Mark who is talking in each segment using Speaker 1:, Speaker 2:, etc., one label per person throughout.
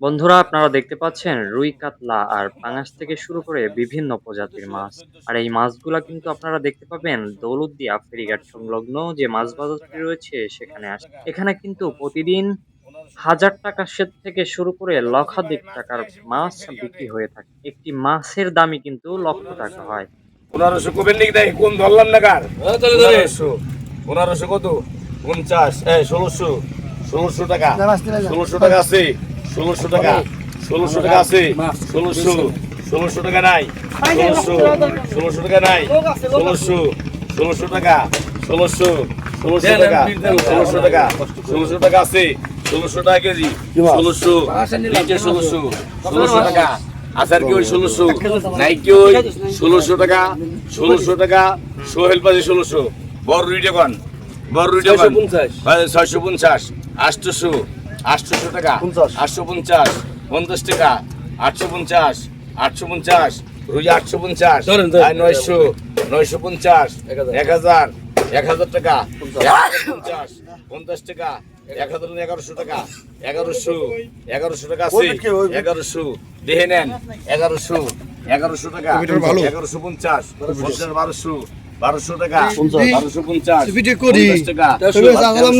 Speaker 1: বন্ধুরা আপনারা দেখতে পাচ্ছেন রুই কাতলা আর পাঙাশ থেকে শুরু করে বিভিন্ন প্রজাতির মাছ। আর এই মাছগুলা কিন্তু আপনারা দেখতে পাবেন দৌলতদিয়া ফেরিঘাট সংলগ্ন যে মাছ বাজারটি রয়েছে সেখানে আসে এখানে কিন্তু প্রতিদিন হাজার টাকা সেট থেকে শুরু করে লক্ষাধিক টাকার মাছ বিক্রি হয়ে থাকে। একটি মাছের দামই কিন্তু লক্ষ টাকা হয়।
Speaker 2: পনেরোশো কবেন নাকি দেখ কোন ধরলাম না কার? পনেরোশো। পনেরোশো কত? পঞ্চাশ। এই ষোলোশো। ষোলোশো টাকা। ষোলোশো টাকা আছে। ষোলোশো টাকা ষোলোশো টাকা আছে। ষোলোশো ষোলোশো টাকা নাই। ষোলোশো ষোলোশো টাকা নাই। ষোলোশো ষোলোশো টাকা ষোলোশো ষোলোশো টাকা ষোলোশো টাকা ষোলোশো টাকা আছে। ষোলোশো টাকা কেজি ষোলোশো নিচে ষোলোশো ষোলোশো টাকা আসার কি ওই ষোলোশো? নাই কি ওই ষোলোশো টাকা ষোলোশো টাকা সোহেল পাশে ষোলোশো বড় রুইটা কন? বড় রুইটা কন? ছয়শো পঞ্চাশ। আটশোশো আটশোশো টাকা আটশো পঞ্চাশ পঞ্চাশ টাকা আটশো পঞ্চাশ আটশো পঞ্চাশ রুই আটশো পঞ্চাশ নয়শো নয়শো পঞ্চাশ এক হাজার এক হাজার টাকা পঞ্চাশ। পঞ্চাশ টাকা এক হাজার এগারোশো টাকা এগারোশো এগারোশো টাকা আছে এগারোশো দেখে নেন এগারোশো এগারোশো টাকা এগারোশো পঞ্চাশ পঞ্চাশ বারোশো বারোশো টাকা। বারোশো পঞ্চাশ।
Speaker 3: করি।
Speaker 2: টাকা।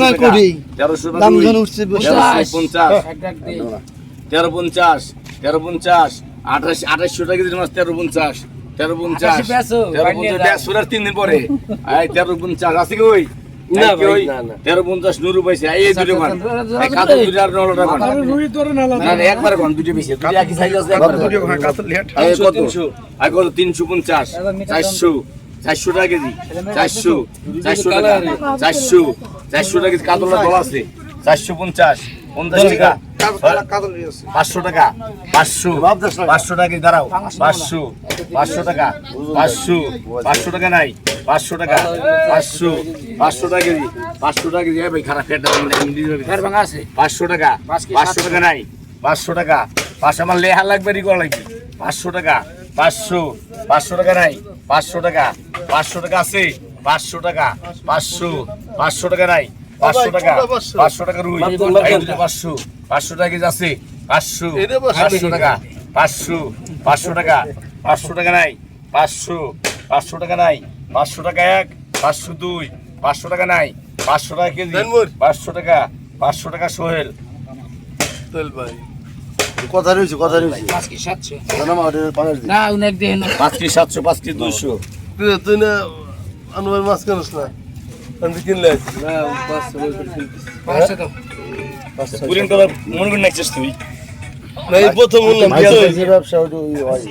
Speaker 3: না করি।
Speaker 2: তেরোশো টাকা।
Speaker 3: দাম
Speaker 2: রুই,
Speaker 3: জন উঠছে বসে।
Speaker 2: তেরোশো পঞ্চাশ। তেরো পঞ্চাশ। তেরো পঞ্চাশ। আঠাশ আঠাশশো টাকা দিতে মাস তেরো পঞ্চাশ। তেরো পঞ্চাশ। তেরো পঞ্চাশ। ব্যাস তিন দিন পরে। এই তেরো পঞ্চাশ। আছে কি ওই?
Speaker 3: না
Speaker 2: এই কি
Speaker 3: ভাই,
Speaker 2: ওই?
Speaker 3: না, না।
Speaker 2: তেরো পঞ্চাশ নুরু পয়সা এই এই দুটো মান এই দুটো আর নলো টাকা না না, একবার কোন দুটো বেশি। দুটো একই সাইজ আছে একবার কত আর কত? তিনশো পঞ্চাশ। চারশো। চারশো টাকা কেজি। চারশো চারশো টাকা। চারশো চারশো টাকা কেজি কাতলা দল আছে। চারশো পঞ্চাশ পঞ্চাশ টাকা। পাঁচশো টাকা পাঁচশো পাঁচশো টাকা দাঁড়াও। পাঁচশো পাঁচশো টাকা পাঁচশো পাঁচশো টাকা নাই পাঁচশো টাকা পাঁচশো পাঁচশো টাকা কেজি পাঁচশো টাকা কেজি। ভাই খারাপ ফেটটা আছে। পাঁচশো টাকা পাঁচশো টাকা নাই পাঁচশো টাকা। পাঁচশো আমার লেহা লাগবে রি করা লাগবে। পাঁচশো টাকা পাঁচশো পাঁচশো টাকা নাই পাঁচশো টাকা পাঁচশো টাকা আছে পাঁচশো টাকা পাঁচশো পাঁচশো টাকা নাই পাঁচশো টাকা পাঁচশো টাকা রুই দুটো পাঁচশো পাঁচশো টাকা কেজি আছে পাঁচশো পাঁচশো টাকা পাঁচশো পাঁচশো টাকা পাঁচশো টাকা নাই পাঁচশো পাঁচশো টাকা নাই পাঁচশো টাকা এক পাঁচশো দুই পাঁচশো টাকা নাই পাঁচশো টাকা কেজি পাঁচশো টাকা পাঁচশো টাকা সোহেল
Speaker 3: কথা রয়েছে কথা রয়েছে? না মা ওটা পাঁচ
Speaker 4: না অনেক দিন
Speaker 2: পাঁচ কি সাতশো পাঁচ কি দুইশো?
Speaker 3: তুই তুই না আনুবার মাছ কেনস না? আমি কিনলে?
Speaker 4: পাঁচশো তো।
Speaker 2: পুরিন কলার মনে করে নাচছিস তুই?
Speaker 3: না এই প্রথম
Speaker 5: ব্যবসা হয়।